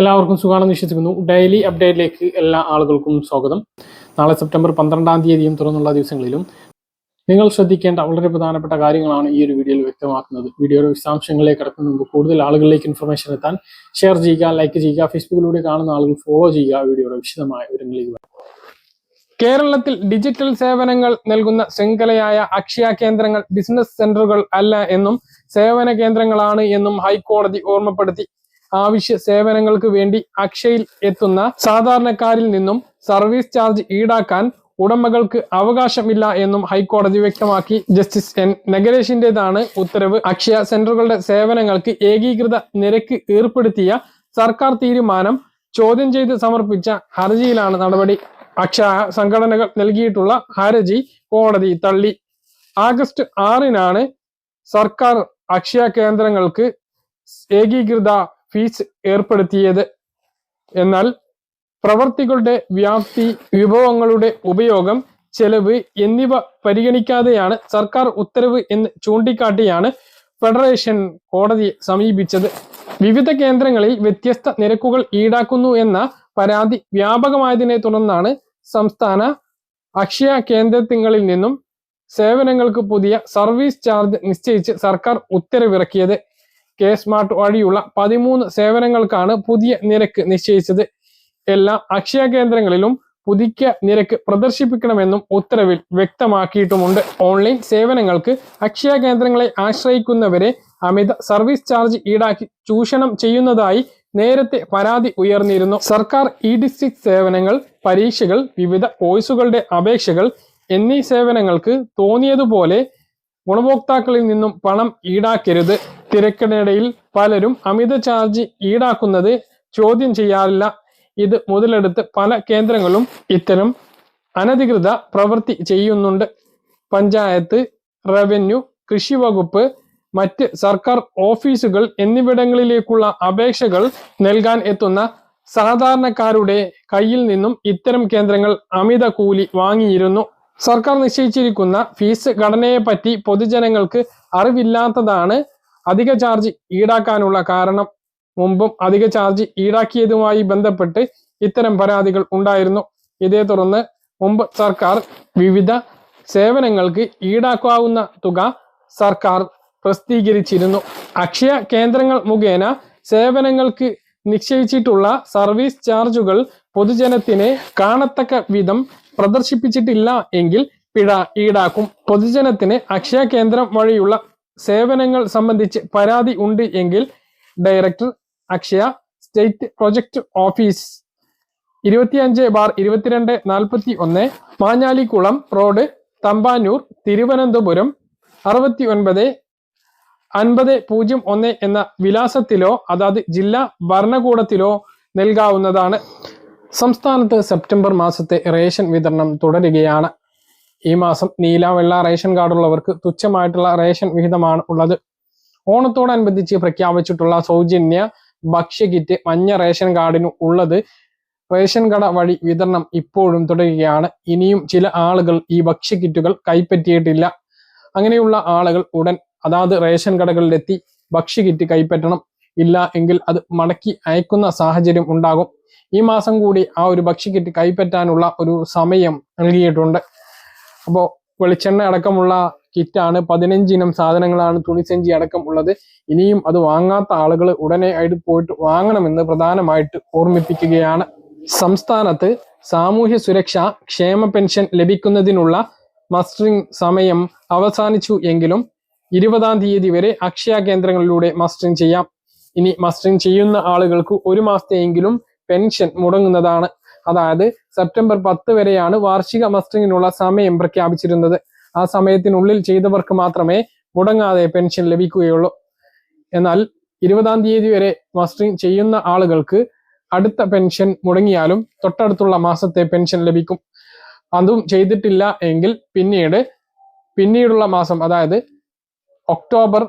എല്ലാവർക്കും സുഖമാണെന്ന് വിശ്വസിക്കുന്നു. ഡെയിലി അപ്ഡേറ്റിലേക്ക് എല്ലാ ആളുകൾക്കും സ്വാഗതം. നാളെ സെപ്റ്റംബർ പന്ത്രണ്ടാം തീയതിയും തുറന്നുള്ള ദിവസങ്ങളിലും നിങ്ങൾ ശ്രദ്ധിക്കേണ്ട വളരെ പ്രധാനപ്പെട്ട കാര്യങ്ങളാണ് ഈ ഒരു വീഡിയോയിൽ വ്യക്തമാക്കുന്നത്. വീഡിയോയുടെ വിശദാംശങ്ങളിലേക്ക് കടക്കുന്ന മുമ്പ് കൂടുതൽ ആളുകളിലേക്ക് ഇൻഫർമേഷൻ എത്താൻ ഷെയർ ചെയ്യുക ലൈക്ക് ചെയ്യുക ഫേസ്ബുക്കിലൂടെ കാണുന്ന ആളുകൾ ഫോളോ ചെയ്യുക വീഡിയോയുടെ വിശദമായ വിവരങ്ങളിലേക്ക് വരാം. കേരളത്തിൽ ഡിജിറ്റൽ സേവനങ്ങൾ നൽകുന്ന ശൃംഖലയായ അക്ഷയ കേന്ദ്രങ്ങൾ ബിസിനസ് സെന്ററുകൾ അല്ല എന്നും സേവന കേന്ദ്രങ്ങളാണ് എന്നും ഹൈക്കോടതി ഓർമ്മപ്പെടുത്തി. ആവശ്യ സേവനങ്ങൾക്ക് വേണ്ടി അക്ഷയിൽ എത്തുന്ന സാധാരണക്കാരിൽ നിന്നും സർവീസ് ചാർജ് ഈടാക്കാൻ ഉടമകൾക്ക് അവകാശമില്ല എന്നും ഹൈക്കോടതി വ്യക്തമാക്കി. Justice N. നഗരേഷിന്റേതാണ് ഉത്തരവ്. അക്ഷയ സെന്ററുകളുടെ സേവനങ്ങൾക്ക് ഏകീകൃത നിരക്ക് ഏർപ്പെടുത്തിയ സർക്കാർ തീരുമാനം ചോദ്യം ചെയ്ത് സമർപ്പിച്ച ഹർജിയിലാണ് നടപടി. അക്ഷയ സംഘടനകൾ നൽകിയിട്ടുള്ള ഹർജി കോടതി തള്ളി. ആഗസ്റ്റ് ആറിനാണ് സർക്കാർ അക്ഷയ കേന്ദ്രങ്ങൾക്ക് ഏകീകൃത ഫീസ് ഏർപ്പെടുത്തിയത്. എന്നാൽ പ്രവർത്തികളുടെ വ്യാപ്തി വിഭവങ്ങളുടെ ഉപയോഗം ചെലവ് എന്നിവ പരിഗണിക്കാതെയാണ് സർക്കാർ ഉത്തരവ് എന്ന് ചൂണ്ടിക്കാട്ടിയാണ് ഫെഡറേഷൻ കോടതിയെ സമീപിച്ചത്. വിവിധ കേന്ദ്രങ്ങളിൽ വ്യത്യസ്ത നിരക്കുകൾ ഈടാക്കുന്നു എന്ന പരാതി വ്യാപകമായതിനെ തുടർന്നാണ് സംസ്ഥാന അക്ഷയ കേന്ദ്രങ്ങളിൽ നിന്നും സേവനങ്ങൾക്ക് പുതിയ സർവീസ് ചാർജ് നിശ്ചയിച്ച് സർക്കാർ ഉത്തരവിറക്കിയത്. കെ സ്മാർട്ട് വഴിയുള്ള പതിമൂന്ന് സേവനങ്ങൾക്കാണ് പുതിയ നിരക്ക് നിശ്ചയിച്ചത്. എല്ലാ അക്ഷയ കേന്ദ്രങ്ങളിലും പുതുക്കിയ നിരക്ക് പ്രദർശിപ്പിക്കണമെന്നും ഉത്തരവിൽ വ്യക്തമാക്കിയിട്ടുമുണ്ട്. ഓൺലൈൻ സേവനങ്ങൾക്ക് അക്ഷയ കേന്ദ്രങ്ങളെ ആശ്രയിക്കുന്നവരെ അമിത സർവീസ് ചാർജ് ഈടാക്കി ചൂഷണം ചെയ്യുന്നതായി നേരത്തെ പരാതി ഉയർന്നിരുന്നു. സർക്കാർ ഇ ഡിസ്ട്രിക്ട് സേവനങ്ങൾ പരീക്ഷകൾ വിവിധ കോഴ്സുകളുടെ അപേക്ഷകൾ എന്നീ സേവനങ്ങൾക്ക് തോന്നിയതുപോലെ ഗുണഭോക്താക്കളിൽ നിന്നും പണം ഈടാക്കരുത്. തിരക്കിനിടയിൽ പലരും അമിത ചാർജ് ഈടാക്കുന്നത് ചോദ്യം ചെയ്യാറില്ല. ഇത് മുതലെടുത്ത് പല കേന്ദ്രങ്ങളും ഇത്തരം അനധികൃത പ്രവൃത്തി ചെയ്യുന്നുണ്ട്. പഞ്ചായത്ത് റവന്യൂ കൃഷി വകുപ്പ് മറ്റ് സർക്കാർ ഓഫീസുകൾ എന്നിവിടങ്ങളിലേക്കുള്ള അപേക്ഷകൾ നൽകാൻ എത്തുന്ന സാധാരണക്കാരുടെ കയ്യിൽ നിന്നും ഇത്തരം കേന്ദ്രങ്ങൾ അമിത കൂലി വാങ്ങിയിരുന്നു. സർക്കാർ നിശ്ചയിച്ചിരിക്കുന്ന ഫീസ് ഘടനയെപ്പറ്റി പൊതുജനങ്ങൾക്ക് അറിവില്ലാത്തതാണ് അധിക ചാർജ് ഈടാക്കാനുള്ള കാരണം മുമ്പും അധിക ചാർജ് ഈടാക്കിയതുമായി ബന്ധപ്പെട്ട് ഇത്തരം പരാതികൾ ഉണ്ടായിരുന്നു. ഇതേ തുടർന്ന് മുമ്പ് സർക്കാർ വിവിധ സേവനങ്ങൾക്ക് ഈടാക്കാവുന്ന തുക സർക്കാർ പ്രസിദ്ധീകരിച്ചിരുന്നു. അക്ഷയ കേന്ദ്രങ്ങൾ മുഖേന സേവനങ്ങൾക്ക് നിശ്ചയിച്ചിട്ടുള്ള സർവീസ് ചാർജുകൾ പൊതുജനത്തിനെ കാണത്തക്ക വിധം പ്രദർശിപ്പിച്ചിട്ടില്ല എങ്കിൽ പിഴ ഈടാക്കും. പൊതുജനത്തിന് അക്ഷയ കേന്ദ്രം വഴിയുള്ള സേവനങ്ങൾ സംബന്ധിച്ച് പരാതി ഉണ്ട് എങ്കിൽ director Akshaya state project office ഇരുപത്തിയഞ്ച് ബാർ ഇരുപത്തിരണ്ട് നാൽപ്പത്തി ഒന്ന് മാഞ്ഞാലിക്കുളം റോഡ് തമ്പാനൂർ തിരുവനന്തപുരം അറുപത്തി ഒൻപത് അൻപത് പൂജ്യം ഒന്ന് എന്ന വിലാസത്തിലോ അതാത് ജില്ലാ ഭരണകൂടത്തിലോ നൽകാവുന്നതാണ്. സംസ്ഥാനത്ത് സെപ്റ്റംബർ മാസത്തെ റേഷൻ വിതരണം തുടരുകയാണ്. ഈ മാസം നീല വെള്ള റേഷൻ കാർഡുള്ളവർക്ക് തുച്ഛമായിട്ടുള്ള റേഷൻ വിഹിതമാണ് ഉള്ളത്. ഓണത്തോടനുബന്ധിച്ച് പ്രഖ്യാപിച്ചിട്ടുള്ള സൗജന്യ ഭക്ഷ്യ കിറ്റ് മഞ്ഞ റേഷൻ കാർഡിന് ഉള്ളത്. റേഷൻ കട വഴി വിതരണം ഇപ്പോഴും തുടരുകയാണ്. ഇനിയും ചില ആളുകൾ ഈ ഭക്ഷ്യ കിറ്റുകൾ കൈപ്പറ്റിയിട്ടില്ല. അങ്ങനെയുള്ള ആളുകൾ ഉടൻ അതാത് റേഷൻ കടകളിലെത്തി ഭക്ഷ്യ കിറ്റ് കൈപ്പറ്റണം. ഇല്ല എങ്കിൽ അത് മടക്കി അയക്കുന്ന സാഹചര്യം ഉണ്ടാകും. ഈ മാസം കൂടി ആ ഒരു ഭക്ഷ്യ കിറ്റ് കൈപ്പറ്റാനുള്ള ഒരു സമയം നൽകിയിട്ടുണ്ട്. അപ്പോൾ വെളിച്ചെണ്ണ അടക്കമുള്ള കിറ്റാണ്. പതിനഞ്ചിനം സാധനങ്ങളാണ് തുണിസഞ്ചി അടക്കം ഉള്ളത്. ഇനിയും അത് വാങ്ങാത്ത ആളുകൾ ഉടനെ ആയിട്ട് പോയിട്ട് വാങ്ങണമെന്ന് പ്രധാനമായിട്ട് ഓർമ്മിപ്പിക്കുകയാണ്. സംസ്ഥാനത്ത് സാമൂഹ്യ സുരക്ഷ ക്ഷേമ പെൻഷൻ ലഭിക്കുന്നതിനുള്ള മസ്റ്ററിംഗ് സമയം അവസാനിച്ചു എങ്കിലും ഇരുപതാം തീയതി വരെ അക്ഷയ കേന്ദ്രങ്ങളിലൂടെ മസ്റ്ററിംഗ് ചെയ്യാം. ഇനി മസ്റ്ററിംഗ് ചെയ്യുന്ന ആളുകൾക്ക് ഒരു മാസത്തെയെങ്കിലും പെൻഷൻ മുടങ്ങുന്നതാണ്. അതായത് സെപ്റ്റംബർ പത്ത് വരെയാണ് വാർഷിക മസ്റ്ററിങ്ങിനുള്ള സമയം പ്രഖ്യാപിച്ചിരുന്നത്. ആ സമയത്തിനുള്ളിൽ ചെയ്തവർക്ക് മാത്രമേ മുടങ്ങാതെ പെൻഷൻ ലഭിക്കുകയുള്ളൂ. എന്നാൽ ഇരുപതാം തീയതി വരെ മസ്റ്ററിംഗ് ചെയ്യുന്ന ആളുകൾക്ക് അടുത്ത പെൻഷൻ മുടങ്ങിയാലും തൊട്ടടുത്തുള്ള മാസത്തെ പെൻഷൻ ലഭിക്കും. അതും ചെയ്തിട്ടില്ല എങ്കിൽ പിന്നീട് പിന്നീടുള്ള മാസം അതായത് ഒക്ടോബർ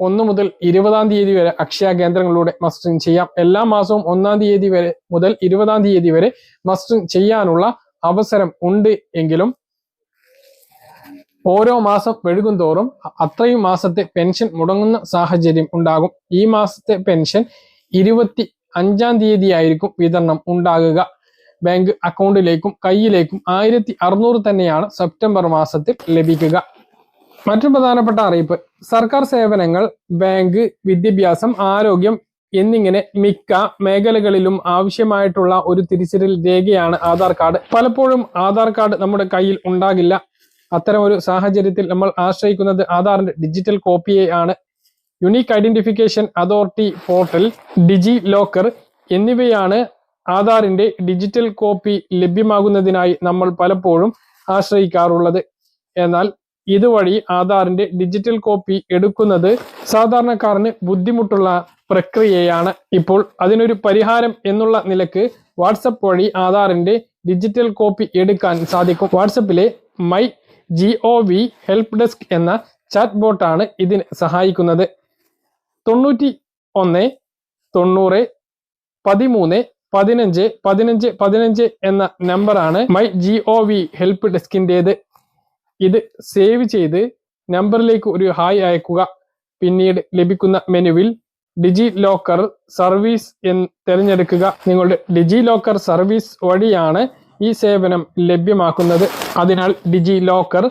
ഒന്ന് മുതൽ ഇരുപതാം തീയതി വരെ അക്ഷയ കേന്ദ്രങ്ങളിലൂടെ മസ്റ്ററിംഗ് ചെയ്യാം. എല്ലാ മാസവും ഒന്നാം തീയതി വരെ മുതൽ ഇരുപതാം തീയതി വരെ മസ്റ്ററിംഗ് ചെയ്യാനുള്ള അവസരം ഉണ്ട് എങ്കിലും ഓരോ മാസം വഴുകും തോറും അത്രയും മാസത്തെ പെൻഷൻ മുടങ്ങുന്ന സാഹചര്യം ഉണ്ടാകും. ഈ മാസത്തെ പെൻഷൻ ഇരുപത്തി അഞ്ചാം തീയതി ആയിരിക്കും വിതരണം ഉണ്ടാകുക. ബാങ്ക് അക്കൗണ്ടിലേക്കും കയ്യിലേക്കും ആയിരത്തി അറുന്നൂറ് തന്നെയാണ് സെപ്റ്റംബർ മാസത്തിൽ ലഭിക്കുക. മറ്റു പ്രധാനപ്പെട്ട അറിയിപ്പ്. സർക്കാർ സേവനങ്ങൾ ബാങ്ക് വിദ്യാഭ്യാസം ആരോഗ്യം എന്നിങ്ങനെ മിക്ക മേഖലകളിലും ആവശ്യമായിട്ടുള്ള ഒരു തിരിച്ചറിയൽ രേഖയാണ് ആധാർ കാർഡ്. പലപ്പോഴും ആധാർ കാർഡ് നമ്മുടെ കയ്യിൽ ഉണ്ടാകില്ല. അത്തരം ഒരു സാഹചര്യത്തിൽ നമ്മൾ ആശ്രയിക്കുന്നത് ആധാറിന്റെ ഡിജിറ്റൽ കോപ്പിയെ ആണ്. Unique identification authority portal DigiLocker എന്നിവയാണ് ആധാറിന്റെ ഡിജിറ്റൽ കോപ്പി ലഭ്യമാകുന്നതിനായി നമ്മൾ പലപ്പോഴും ആശ്രയിക്കാറുള്ളത്. എന്നാൽ ഇതുവഴി ആധാറിന്റെ ഡിജിറ്റൽ കോപ്പി എടുക്കുന്നത് സാധാരണക്കാരന് ബുദ്ധിമുട്ടുള്ള പ്രക്രിയയാണ്. ഇപ്പോൾ അതിനൊരു പരിഹാരം എന്നുള്ള നിലയ്ക്ക് വാട്സപ്പ് വഴി ആധാറിന്റെ ഡിജിറ്റൽ കോപ്പി എടുക്കാൻ സാധിക്കും. വാട്സപ്പിലെ my G O V help desk എന്ന ചാറ്റ് ബോട്ടാണ് ഇതിന് സഹായിക്കുന്നത്. തൊണ്ണൂറ്റി ഒന്ന് തൊണ്ണൂറ് പതിമൂന്ന് പതിനഞ്ച് പതിനഞ്ച് പതിനഞ്ച് എന്ന നമ്പറാണ് my G O V help ഡെസ്കിന്റെത് ഇത് സേവ് ചെയ്ത് നമ്പറിലേക്ക് ഒരു ഹായ് അയക്കുക. പിന്നീട് ലഭിക്കുന്ന മെനുവിൽ ഡിജി ലോക്കർ സർവീസ് എന്ന് തിരഞ്ഞെടുക്കുക. നിങ്ങളുടെ ഡിജി ലോക്കർ സർവീസ് വഴിയാണ് ഈ സേവനം ലഭ്യമാക്കുന്നത്. അതിനാൽ ഡിജി ലോക്കർ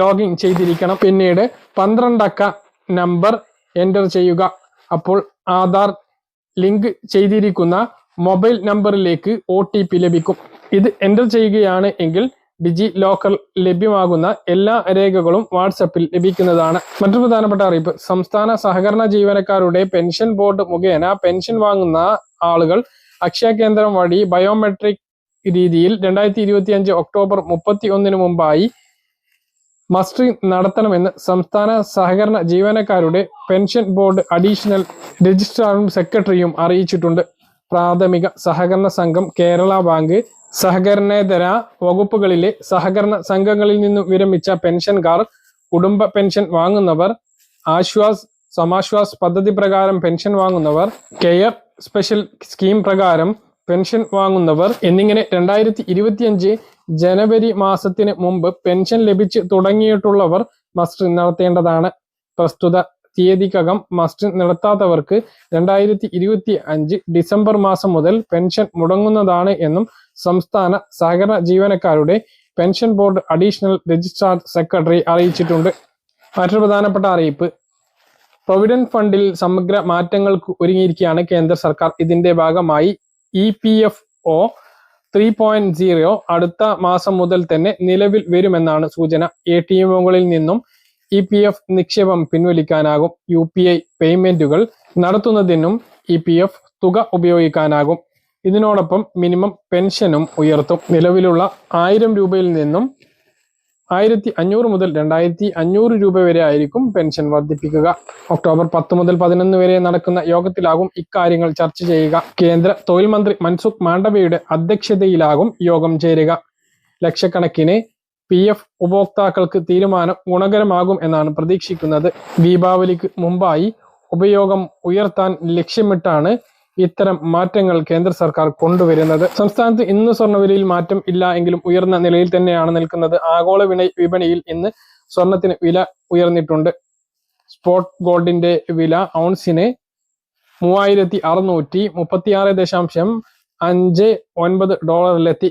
ലോഗിൻ ചെയ്തിരിക്കണം. പിന്നീട് പന്ത്രണ്ടക്ക നമ്പർ എന്റർ ചെയ്യുക. അപ്പോൾ ആധാർ ലിങ്ക് ചെയ്തിരിക്കുന്ന മൊബൈൽ നമ്പറിലേക്ക് ഒ ലഭിക്കും. ഇത് എന്റർ ചെയ്യുകയാണ് എങ്കിൽ ഡിജി ലോക്കർ ലഭ്യമാകുന്ന എല്ലാ രേഖകളും വാട്സപ്പിൽ ലഭിക്കുന്നതാണ്. മറ്റൊരു പ്രധാനപ്പെട്ട അറിയിപ്പ്. സംസ്ഥാന സഹകരണ ജീവനക്കാരുടെ പെൻഷൻ ബോർഡ് മുഖേന പെൻഷൻ വാങ്ങുന്ന ആളുകൾ അക്ഷയ കേന്ദ്രം വഴി ബയോമെട്രിക് രീതിയിൽ രണ്ടായിരത്തി ഇരുപത്തി അഞ്ച് ഒക്ടോബർ മുപ്പത്തി ഒന്നിന് മുമ്പായി മസ്റ്റി നടത്തണമെന്ന് സംസ്ഥാന സഹകരണ ജീവനക്കാരുടെ പെൻഷൻ ബോർഡ് അഡീഷണൽ രജിസ്ട്രാറും സെക്രട്ടറിയും അറിയിച്ചിട്ടുണ്ട്. പ്രാഥമിക സഹകരണ സംഘം കേരള ബാങ്ക് സഹകരണേതര വകുപ്പുകളിലെ സഹകരണ സംഘങ്ങളിൽ നിന്നും വിരമിച്ച പെൻഷൻകാർ കുടുംബ പെൻഷൻ വാങ്ങുന്നവർ ആശ്വാസ് സമാശ്വാസ് പദ്ധതി പ്രകാരം പെൻഷൻ വാങ്ങുന്നവർ കെയർ സ്പെഷ്യൽ സ്കീം പ്രകാരം പെൻഷൻ വാങ്ങുന്നവർ എന്നിങ്ങനെ രണ്ടായിരത്തി ഇരുപത്തിയഞ്ച് ജനുവരി മാസത്തിന് മുമ്പ് പെൻഷൻ ലഭിച്ചു തുടങ്ങിയിട്ടുള്ളവർ മസ്റ്റ് നടത്തേണ്ടതാണ് പ്രസ്തുത തീയതിക്കകം മസ്റ്റ് നടത്താത്തവർക്ക് രണ്ടായിരത്തി ഇരുപത്തി അഞ്ച് ഡിസംബർ മാസം മുതൽ പെൻഷൻ മുടങ്ങുന്നതാണ് എന്നും സംസ്ഥാന സഹകരണ ജീവനക്കാരുടെ pension board additional registrar secretary അറിയിച്ചിട്ടുണ്ട്. മറ്റൊരു പ്രധാനപ്പെട്ട അറിയിപ്പ്. പ്രൊവിഡന്റ് ഫണ്ടിൽ സമഗ്ര മാറ്റങ്ങൾക്ക് ഒരുങ്ങിയിരിക്കുകയാണ് കേന്ദ്ര സർക്കാർ. ഇതിന്റെ ഭാഗമായി E P F O three point zero അടുത്ത മാസം മുതൽ തന്നെ നിലവിൽ വരുമെന്നാണ് സൂചന. എ ടി എമ്മുകളിൽ നിന്നും ഇ പി എഫ് നിക്ഷേപം പിൻവലിക്കാനാകും യു പി ഐ പേയ്മെന്റുകൾ നടത്തുന്നതിനും ഇ പി എഫ് തുക ഉപയോഗിക്കാനാകും. ഇതിനോടൊപ്പം മിനിമം പെൻഷനും ഉയർത്തും. നിലവിലുള്ള ആയിരം രൂപയിൽ നിന്നും ആയിരത്തി അഞ്ഞൂറ് മുതൽ രണ്ടായിരത്തി അഞ്ഞൂറ് രൂപ വരെ ആയിരിക്കും പെൻഷൻ വർദ്ധിപ്പിക്കുക. ഒക്ടോബർ പത്ത് മുതൽ പതിനൊന്ന് വരെ നടക്കുന്ന യോഗത്തിലാകും ഇക്കാര്യങ്ങൾ ചർച്ച ചെയ്യുക. കേന്ദ്ര തൊഴിൽ മന്ത്രി മൻസുഖ് മാണ്ഡവ്യയുടെ അധ്യക്ഷതയിലാകും യോഗം ചേരുക. ലക്ഷക്കണക്കിന് പി എഫ് ഉപഭോക്താക്കൾക്ക് തീരുമാനം ഗുണകരമാകും എന്നാണ് പ്രതീക്ഷിക്കുന്നത്. ദീപാവലിക്ക് മുമ്പായി ഉപയോഗം ഉയർത്താൻ ലക്ഷ്യമിട്ടാണ് ഇത്തരം മാറ്റങ്ങൾ കേന്ദ്ര സർക്കാർ കൊണ്ടുവരുന്നത്. സംസ്ഥാനത്ത് ഇന്ന് സ്വർണവിലയിൽ മാറ്റം ഇല്ല എങ്കിലും ഉയർന്ന നിലയിൽ തന്നെയാണ് നിൽക്കുന്നത്. ആഗോള വിപണിയിൽ ഇന്ന് സ്വർണത്തിന് വില ഉയർന്നിട്ടുണ്ട്. സ്പോട്ട് ഗോൾഡിന്റെ വില ഔൺസിന് മൂവായിരത്തി അറുന്നൂറ്റി മുപ്പത്തിയാറ് ദശാംശം അഞ്ച് ഒൻപത് ഡോളറിലെത്തി.